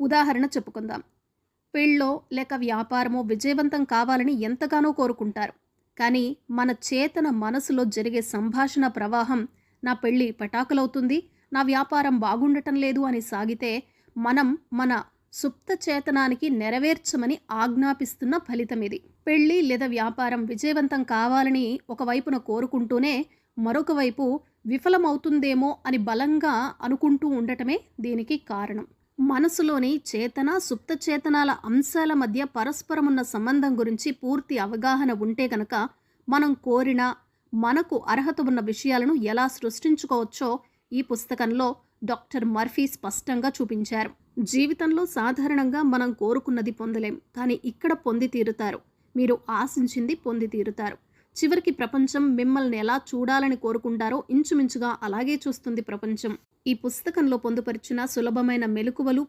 ఉదాహరణ చెప్పుకుందాం. పెళ్ళో లేక వ్యాపారమో విజయవంతం కావాలని ఎంతగానో కోరుకుంటారు. కానీ మన చేతన మనసులో జరిగే సంభాషణ ప్రవాహం నా పెళ్ళి పటాకులవుతుంది నా వ్యాపారం బాగుండటం లేదు అని సాగితే మనం మన సుప్త చేతనానికి నెరవేర్చమని ఆజ్ఞాపిస్తున్న ఫలితం ఇది. పెళ్ళి లేదా వ్యాపారం విజయవంతం కావాలని ఒకవైపున కోరుకుంటూనే మరొక వైపు విఫలమవుతుందేమో అని బలంగా అనుకుంటూ ఉండటమే దీనికి కారణం. మనసులోని చేతన సుప్త చేతనాల అంశాల మధ్య పరస్పరమున్న సంబంధం గురించి పూర్తి అవగాహన ఉంటే గనక మనం కోరిన మనకు అర్హత ఉన్న విషయాలను ఎలా సృష్టించుకోవచ్చో ఈ పుస్తకంలో డాక్టర్ మర్ఫీ స్పష్టంగా చూపించారు. జీవితంలో సాధారణంగా మనం కోరుకున్నది పొందలేం కానీ ఇక్కడ పొంది తీరుతారు. మీరు ఆశించింది పొంది తీరుతారు. చివరికి ప్రపంచం మిమ్మల్ని ఎలా చూడాలని కోరుకుంటారో ఇంచుమించుగా అలాగే చూస్తుంది ప్రపంచం. ఈ పుస్తకంలో పొందుపరిచిన సులభమైన మెలకువలు